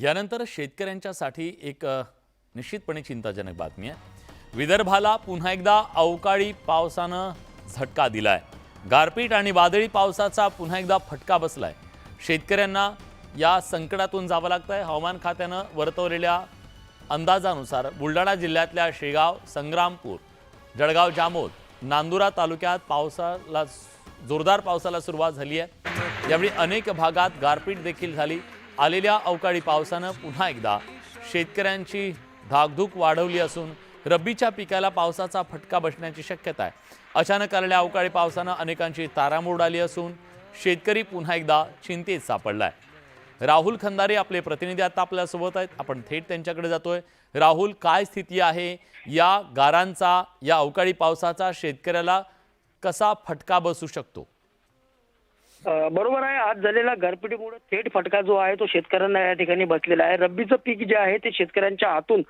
यानंतर शेतकऱ्यांच्यासाठी एक निश्चितपणे चिंताजनक बातमी आहे. विदर्भाला पुन्हा एकदा अवकाळी पावसानं झटका दिलाय. गारपीट आणि वादळी पावसाचा पुन्हा एकदा फटका बसलाय. शेतकऱ्यांना या संकटातून जावं लागतंय. हवामान खात्यानं वर्तवलेल्या अंदाजानुसार बुलढाणा जिल्ह्यातल्या शेगाव संग्रामपूर जळगाव जामोद नांदुरा तालुक्यात पावसाला जोरदार पावसाला सुरुवात झाली आहे. यावेळी अनेक भागात गारपीट देखील झाली. आलेल्या अवकाळी पावसानं पुन्हा एकदा शेतकऱ्यांची धाकधूक वाढवली असून रब्बीच्या पिकाला पावसाचा फटका बसण्याची शक्यता आहे. अचानक आलेल्या अवकाळी पावसानं अनेकांची तारामोड आली असून शेतकरी पुन्हा एकदा चिंतेत सापडलाय. राहुल खंदारे आपले प्रतिनिधी आता आपल्यासोबत आहेत. आपण थेट त्यांच्याकडे जातोय. राहुल काय स्थिती आहे? या गारांचा या अवकाळी पावसाचा शेतकऱ्याला कसा फटका बसू शकतो? बरोबर आहे. आज झालेला गारपिटीमुळे थेट फटका जो आहे तो शेतकऱ्यांना या ठिकाणी बसलेला आहे. रब्बीचं पीक जे आहे ते शेतकऱ्यांच्या हातून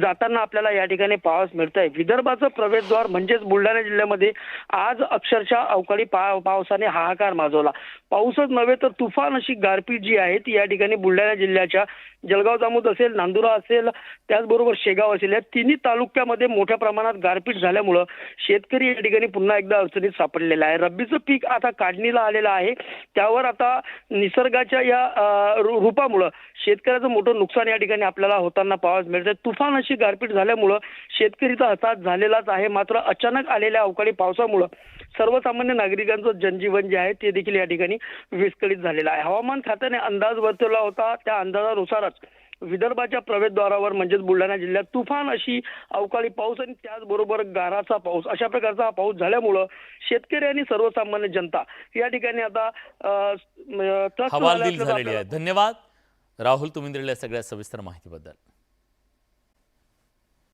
जाताना आपल्याला या ठिकाणी पावस मिळत आहे विदर्भाचं प्रवेशद्वार म्हणजेच बुलढाणा जिल्ह्यामध्ये आज अक्षरशः अवकाळी पा पावसाने हाहाकार माजवला. पाऊसच नव्हे तर तुफान अशी गारपीट जी आहे ती या ठिकाणी बुलढाणा जिल्ह्याच्या जळगाव जामोद असेल नांदुरा असेल त्याचबरोबर शेगाव असेल या तिन्ही तालुक्यामध्ये मोठ्या प्रमाणात गारपीट झाल्यामुळं शेतकरी या ठिकाणी पुन्हा एकदा अडचणीत सापडलेला आहे. रब्बीचं पीक आता काढणीला आलेलं आहे. त्यावर आता निसर्गाच्या या रूपामुळं शेतकऱ्याचं मोठं नुकसान या ठिकाणी आपल्याला होताना पाहावयास मिळतं तुफान अशी गारपीट झाल्यामुळं शेतकरीचा हताश झालेलाच आहे. मात्र अचानक आलेल्या अवकाळी पावसामुळं सर्वसामान्य नागरिकांचं जनजीवन जे आहे ते देखील या ठिकाणी विस्कळीत झालेलं आहे. हवामान खात्याने अंदाज वर्तवला होता. त्या अंदाजानुसारच विदर्भाच्या प्रवेशद्वारावर म्हणजेच बुलढाणा जिल्ह्यात तुफान अशी अवकाळी पाऊस आणि त्याचबरोबर गाराचा पाऊस अशा प्रकारचा हा पाऊस झाल्यामुळं शेतकरी आणि सर्वसामान्य जनता. या ठिकाणी आता हवालदिल झालेली आहे. धन्यवाद. राहुल तुम्ही दिलेल्या सगळ्या सविस्तर माहितीबद्दल.